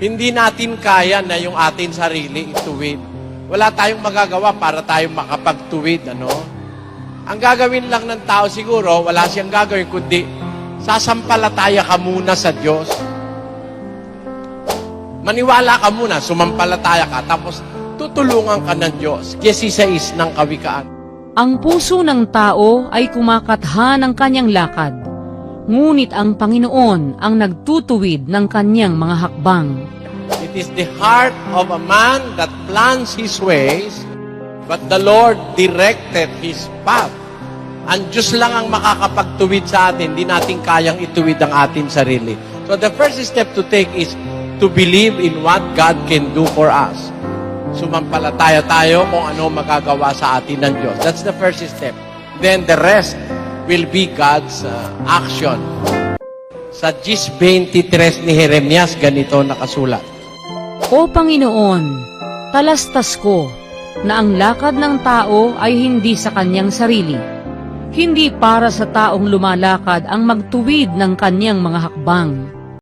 Hindi natin kaya na yung atin sarili ituwid. Wala tayong magagawa para tayong makapagtuwid, ano? Ang gagawin lang ng tao siguro, wala siyang gagawin, kundi sasampalataya ka muna sa Diyos. Maniwala ka muna, sumampalataya ka, tapos tutulungan ka ng Diyos. Kasi sa is ng kawikaan. Ang puso ng tao ay kumakatha ng kanyang lakad, ngunit ang Panginoon ang nagtutuwid ng kanyang mga hakbang. It is the heart of a man that plans his ways, but the Lord directed his path. Ang Diyos lang ang makakapagtuwid sa atin, di natin kayang ituwid ang atin sarili. So the first step to take is to believe in what God can do for us. Sumampalataya tayo kung ano magagawa sa atin ng Diyos. That's the first step. Then the rest will be God's uh, action. Sa Gis 23 ni Jeremias, ganito nakasulat. O Panginoon, talastas ko na ang lakad ng tao ay hindi sa kanyang sarili. Hindi para sa taong lumalakad ang magtuwid ng kanyang mga hakbang.